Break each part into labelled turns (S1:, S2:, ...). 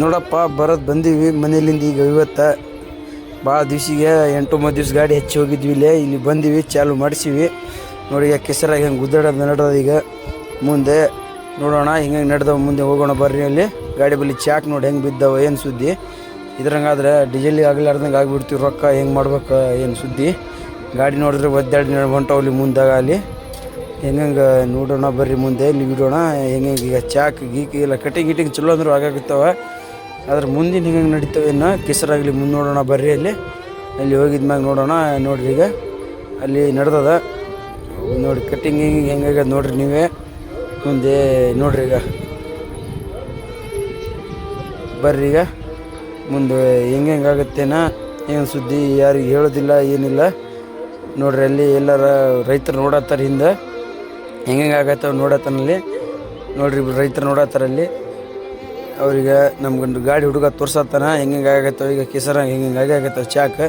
S1: ನೋಡಪ್ಪ ಬರೋದು ಬಂದೀವಿ ಮನೆಯಲ್ಲಿಂದ ಈಗ ಇವತ್ತು ಭಾಳ ದಿವ್ಸಿಗೆ ಎಂಟು ಒಂಬತ್ತು ದಿವ್ಸ ಗಾಡಿ ಹೆಚ್ಚಿ ಹೋಗಿದ್ವಿ ಇಲ್ಲೇ. ಇಲ್ಲಿ ಬಂದೀವಿ, ಚಾಲು ಮಾಡಿಸಿವಿ. ನೋಡಿ, ಈಗ ಕೆಸರಾಗಿ ಹೆಂಗೆ ಗುದ್ದಾಡೋದು ನಡೋದು ಈಗ. ಮುಂದೆ ನೋಡೋಣ, ಹಿಂಗೆ ನಡೆದವು ಮುಂದೆ ಹೋಗೋಣ ಬರ್ರಿ ಅಲ್ಲಿ. ಗಾಡಿ ಬಲ್ಲಿ ಚಾಕ್ ನೋಡಿ ಹೆಂಗೆ ಬಿದ್ದವ, ಏನು ಸುದ್ದಿ. ಇದ್ರಂಗಾದ್ರೆ ಡೀಸೆಲಿಗೆ ಆಗಲಾರ್ದಂಗೆ ಆಗಿಬಿಡ್ತೀವಿ, ರೊಕ್ಕ ಹೆಂಗೆ ಮಾಡ್ಬೇಕು, ಏನು ಸುದ್ದಿ. ಗಾಡಿ ನೋಡಿದ್ರೆ ಒದ್ದಾಡಿ ಹೊಂಟವಲ್ಲಿ ಮುಂದಾಗ ಅಲ್ಲಿ. ಹೆಂಗೆ ನೋಡೋಣ, ಬರ್ರಿ ಮುಂದೆ ನೀವು ಬಿಡೋಣ ಹೆಂಗೆ ಈಗ ಚಾಕ್ ಗೀಕ್ ಎಲ್ಲ ಕಟಿಂಗ್ ಗಿಟಿಂಗ್ ಚಲೋ ಅಂದ್ರೆ ಆಗಾಗುತ್ತವ ಅದ್ರ ಮುಂದಿನ ಹೆಂಗೆ ನಡೀತವೆ ಇನ್ನು ಕೆಸರಾಗಲಿ ಮುಂದೆ ನೋಡೋಣ, ಬರ್ರಿ ಅಲ್ಲಿ. ಅಲ್ಲಿ ಹೋಗಿದ್ಮ್ಯಾಗ ನೋಡೋಣ, ನೋಡ್ರಿ ಈಗ. ಅಲ್ಲಿ ನಡೆದದ. ನೋಡಿ ಕಟಿಂಗ್ ಹಿಂಗೆ ಹೆಂಗಾಗ್ಯದ ನೋಡ್ರಿ ನೀವೇ. ಮುಂದೆ ನೋಡ್ರಿ ಈಗ. ಬರ್ರಿ ಈಗ. ಮುಂದೆ ಹೆಂಗೆ ಹೆಂಗಾಗತ್ತೇನ ಏನು ಸುದ್ದಿ, ಯಾರಿಗೆ ಹೇಳೋದಿಲ್ಲ, ಏನಿಲ್ಲ. ನೋಡ್ರಿ ಅಲ್ಲಿ ಎಲ್ಲರ ರೈತರು ನೋಡತ್ತಾರ ಹಿಂದೆ. ಹೆಂಗೆ ಆಗತ್ತವ ನೋಡತ್ತನಲ್ಲಿ ನೋಡ್ರಿ ರೈತರು ನೋಡತ್ತಾರಲ್ಲಿ ಅವ್ರಿಗೆ ನಮ್ಗೊಂದು ಗಾಡಿ ಹುಡುಗ ತೋರ್ಸತ್ತಾನ ಹೆಂಗೆ ಆಗತ್ತವ ಈಗ ಕೆಸರ ಹೆಂಗೆ ಆಗತ್ತವ ಚಾಕ್?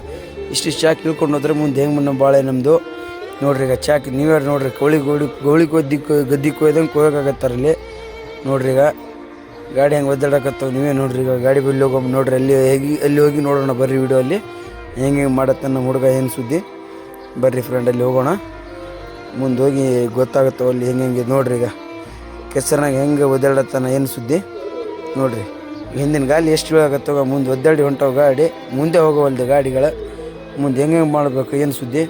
S1: ಇಷ್ಟು ಚಾಕ್ ಇಳ್ಕೊಂಡು ಹೋದ್ರೆ ಮುಂದೆ ಹೆಂಗೆ ಮುನ್ನ ಬಾಳೆ ನಮ್ಮದು ನೋಡ್ರಿ ಈಗ ಚಾಕ್, ನೀವೇ ನೋಡ್ರಿ, ಕೋಳಿ ಗೋಡಿ ಗೋಳಿ ಕೊದ್ದಿ ಗದ್ದಿ ಕೊಯ್ದಂಗೆ ಕೊಯ್ಯೋಕಾಗತ್ತಾರಲ್ಲಿ ನೋಡ್ರಿ ಈಗ ಗಾಡಿ ಹೆಂಗೆ ಒದ್ದಾಡಕತ್ತವ ನೀವೇ ನೋಡ್ರಿ ಈಗ ಗಾಡಿ ಬಲ್ಲಿ ಹೋಗೋಮ್ ನೋಡ್ರಿ, ಅಲ್ಲಿ ಹೇಗೆ, ಅಲ್ಲಿ ಹೋಗಿ ನೋಡೋಣ ಬರ್ರಿ ವಿಡಿಯೋ ಅಲ್ಲಿ. ಹೆಂಗೆ ಹೆಂಗೆ ಮಾಡತ್ತೆ ನಮ್ಮ ಹುಡುಗ ಏನು ಸುದ್ದಿ? ಬರ್ರಿ ಫ್ರೆಂಡ್ ಅಲ್ಲಿ ಹೋಗೋಣ. ಮುಂದೆ ಹೋಗಿ ಅಲ್ಲಿ ಹೆಂಗೆ ಹೆಂಗೆ ನೋಡ್ರಿ ಈಗ. ಕೆಸರಿನಾಗ ಹೆಂಗೆ ಒದ್ದಾಡತ್ತಾನ ಏನು ಸುದ್ದಿ? ನೋಡ್ರಿ. ಹಿಂದಿನ ಗಾಲಿ ಎಷ್ಟು ಆಗತ್ತೋ ಮುಂದೆ ಒದ್ದಾಡಿ ಹೊಂಟವ ಗಾಡಿ, ಮುಂದೆ ಹೋಗವಲ್ದು ಗಾಡಿಗಳ, ಮುಂದೆ ಹೆಂಗೆ ಹೆಂಗೆ ಮಾಡಬೇಕು ಏನು ಸುದ್ದಿ?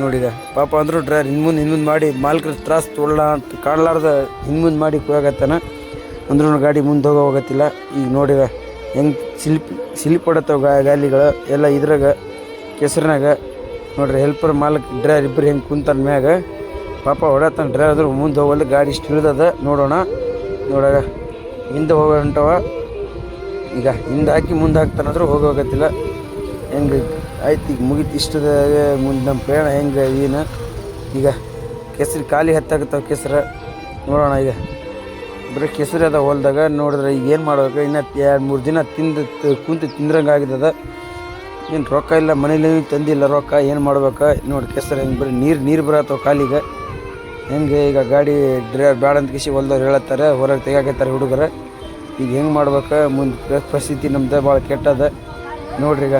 S1: ನೋಡಿದ ಪಾಪ ಅಂದರು ಡ್ರೈವರ್ ಹಿಂದೆ ಮುಂದೆ ಮಾಡಿ ಮಾಲಕರ ತ್ರಾಸ ತೊಳ್ಳ ಅಂತ ಕಾಣಲಾರ್ದ ಹಿಂದೆ ಮಾಡಿ ಕೂಗತ್ತಾನ ಅಂದ್ರೂ ಗಾಡಿ ಮುಂದೆ ಹೋಗೋ ಹೋಗತ್ತಿಲ್ಲ. ಈಗ ನೋಡಿದ ಹೆಂಗೆ ಸಿಲಿಪ್, ಸಿಲ್ಪ್ ಗಾ, ಗಾಲಿಗಳು ಎಲ್ಲ ಇದ್ರಾಗ, ಕೆಸರಿನಾಗ. ನೋಡ್ರಿ ಹೆಲ್ಪರ್ ಮಾಲಕ್, ಡ್ರೈವರ್ ಇಬ್ಬರು ಹೆಂಗೆ ಕುಂತಾನ ಮ್ಯಾಗ. ಪಾಪ ಹೊಡತನ ಡ್ರೈವರ್ ಮುಂದೆ ಹೋಗಲ್ಲ ಗಾಡಿ ಇಷ್ಟು ಇಳಿದದ. ನೋಡೋಣ. ನೋಡಾಗ ಹಿಂದೆ ಹೋಗೋ ಹೊಂಟವ ಈಗ ಹಿಂದೆ ಹಾಕಿ ಮುಂದೆ ಹಾಕ್ತಾನಂದ್ರೆ ಹೋಗೋಗತ್ತಿಲ್ಲ ಹೆಂಗೆ ಆಯ್ತು, ಈಗ ಮುಗಿತು ಇಷ್ಟದಾಗ ಮುಂದೆ ನಮ್ಮ ಪ್ರಯಾಣ ಹೆಂಗೆ ಏನು. ಈಗ ಕೆಸರು ಖಾಲಿ ಹತ್ತಾಗತ್ತವ ಕೆಸರು. ನೋಡೋಣ ಈಗ. ಬರೀ ಕೆಸರು ಅದ ಹೊಲ್ದಾಗ. ನೋಡಿದ್ರೆ ಈಗ ಏನು ಮಾಡ್ಬೇಕು? ಇನ್ನು ಎರಡು ಮೂರು ದಿನ ತಿಂದು ಕುಂತು ತಿಂದ್ರಂಗೆ ಆಗಿದ್ದದ ಏನು ರೊಕ್ಕ ಇಲ್ಲ, ಮನೇಲಿ ತಂದಿಲ್ಲ ರೊಕ್ಕ. ಏನು ಮಾಡ್ಬೇಕು? ನೋಡಿ ಕೆಸರು ಹೆಂಗೆ ಬರೀ ನೀರು ನೀರು ಬರತ್ತವ ಕಾಲಿಗೆ. ಹೆಂಗೆ ಈಗ ಗಾಡಿ ಡ್ರೈವರ್ ಬೇಡ ಅಂತ ಕಿಸಿ ಹೊಲ್ದವ್ರು ಹೇಳತ್ತಾರೆ, ಹೊರಗೆ ತೆಗಿಯಾಕತ್ತಾರೆ ಹುಡುಗರು. ಈಗ ಹೆಂಗೆ ಮಾಡ್ಬೇಕು? ಮುಂದೆ ಪರಿಸ್ಥಿತಿ ನಮ್ದು ಭಾಳ ಕೆಟ್ಟದ. ನೋಡ್ರಿ ಈಗ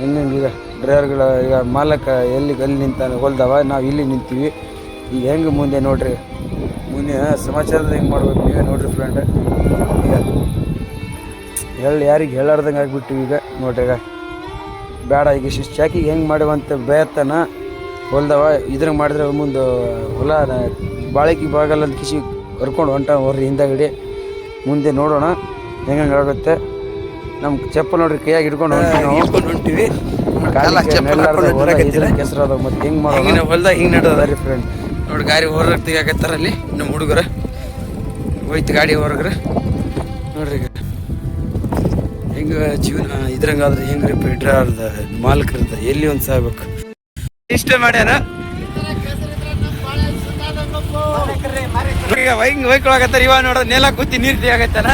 S1: ಹೆಂಗೆ ಈಗ ಡ್ರೈವರ್ಗಳ ಈಗ ಮಾಲಕ ಎಲ್ಲಿ ಅಲ್ಲಿ ನಿಂತಾನೆ ಹೊಲ್ದವ, ನಾವು ಇಲ್ಲಿ ನಿಂತೀವಿ. ಈಗ ಹೆಂಗೆ ಮುಂದೆ ನೋಡ್ರಿ? ಮುಂದೆ ಸಮಾಚಾರದ ಹೆಂಗೆ ಮಾಡ್ಬೇಕು ನೀವೇ ನೋಡ್ರಿ ಫ್ರೆಂಡ್ ಈಗ ಹೇಳಿ ಯಾರಿಗೆ ಹೇಳಾರ್ದಂಗೆ ಆಗಿಬಿಟ್ಟಿವಿ ಈಗ ನೋಡ್ರಿ ಈಗ. ಬೇಡ ಈಗ ಇಷ್ಟು ಚಾಕಿಗೆ ಹೆಂಗೆ ಮಾಡುವಂತ ಬೇಯತ್ತಾನ ಹೊಲ್ದವ ಇದ್ರಂಗೆ ಮಾಡಿದ್ರೆ ಮುಂದೆ ಹೊಲ ಬಾಳಿಕೆ ಬಾಗಲ್ಲ ಅಂತ ಕಿಸಿ ಕರ್ಕೊಂಡು ಹೊಂಟ ಹೊರ್ರಿ ಹಿಂದಗಡೆ. ಮುಂದೆ ನೋಡೋಣ ಹೆಂಗೆ ಆಗುತ್ತೆ. ನಮ್ಮ ಚಪ್ಪ ನೋಡ್ರಿ ಕೈಯಾಗಿ ಹಿಡ್ಕೊಂಡು ಹೊಂಟಿವಿ ಕೆಸರದ ಮತ್ತೆ ಹೆಂಗೆ ಮಾಡೋಣ? ಹೊಲ್ದಾಗ ಹಿಂಗೆ ನಡೋದ ರೀ ಫ್ರೆಂಡ್ ನೋಡಿ ಗಾಡಿ ಹೊರಗೆ ತೆಗಿಯಾಕತ್ತಾರ ಅಲ್ಲಿ ನಮ್ಮ ಹುಡುಗರ. ಹೋಯ್ತು ಗಾಡಿ ಹೊರಗ್ರೆ. ನೋಡ್ರಿ ಈಗ. ಹೆಂಗೆ ಜೀವನ ಇದ್ರಂಗಾದ್ರೆ ಹೆಂಗ್ರಿ ಡ್ರೈವರ್ದ ಮಾಲೀಕರದ ಎಲ್ಲಿ ಒಂದು ಸಾಗ್ಬೇಕು? ಇಷ್ಟ ಮಾಡ್ಯಾರ ಈಗ ಒಯ್ಕೊಳಕತ್ತಾರ ಇವ ನೋಡ ನೆಲ ಕೂತಿ ನೀರು ಆಗತ್ತಾನ?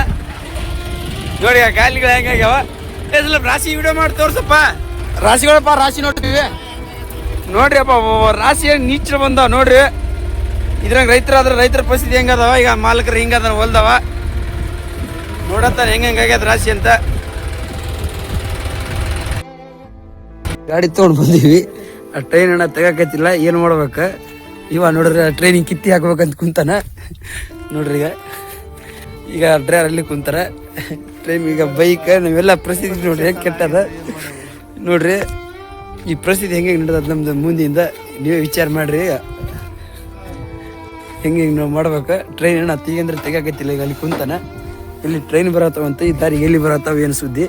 S1: ನೋಡಿ ಆ ಗಾಲಿಗಳು ಹೆಂಗಾಗ್ಯಾವ ಸ್ವಲ್ಪ ರಾಶಿ ವಿಡಿಯೋ ಮಾಡಿ ತೋರ್ಸಪ್ಪ. ರಾಶಿಗಳಪ್ಪ ರಾಶಿ ನೋಡ್ತೀವಿ. ನೋಡ್ರಿ ಅಪ್ಪ ರಾಶಿ ಹೆಂಗ್ ನೀಚ ಬಂದಾವ ನೋಡ್ರಿ. ಇದ್ರಂಗ ರೈತರಾದ್ರ ರೈತರ ಪರಿಸ್ಥಿತಿ ಹೆಂಗದವ ಈಗ ಮಾಲಕರು ಹಿಂಗದ ಹೊಲ್ದವ. ನೋಡತ್ತಾರ ಹೆಂಗ ಹೆಂಗಾಗ್ಯದ ರಾಶಿ ಅಂತ. ಗಾಡಿ ತೊಗೊಂಡು ಬಂದೀವಿ. ಟ್ರೈನ್ ಅಣ್ಣ ತಗಕತ್ತಿಲ್ಲ, ಏನು ಮಾಡ್ಬೇಕು? ಇವ ನೋಡ್ರಿ ಟ್ರೈನಿಗೆ ಕಿತ್ತಿ ಹಾಕ್ಬೇಕಂತ ಕುಂತಾನ. ನೋಡ್ರಿ ಈಗ. ಈಗ ಡ್ರೈವರ್ ಅಲ್ಲಿ ಕುಂತಾರ. ಟ್ರೈನ್ ಈಗ ಬೈಕ್ ನಾವೆಲ್ಲ ಪರಿಸ್ಥಿತಿ ನೋಡ್ರಿ, ಹೆಂಗೆ ಕೆಟ್ಟದ. ನೋಡ್ರಿ, ಈ ಪರಿಸ್ಥಿತಿ ಹೆಂಗೆ ನಡೆದ ನಮ್ದು ಮುಂದಿಂದ ನೀವೇ ವಿಚಾರ ಮಾಡ್ರಿ ಹೆಂಗೆ ಹೆಂಗೆ ನಾವು ಮಾಡ್ಬೇಕು? ಟ್ರೈನ್ ಅಣ್ಣ ತೀಗಂದ್ರೆ ತೆಗಾಕತ್ತಿಲ್ಲ ಈಗ ಅಲ್ಲಿ ಕುಂತಾನ. ಇಲ್ಲಿ ಟ್ರೈನ್ ಬರತ್ತವಂತ ಈ ದಾರಿಗೆ ಎಲ್ಲಿ ಬರತ್ತಾವ ಏನು ಸುದ್ದಿ?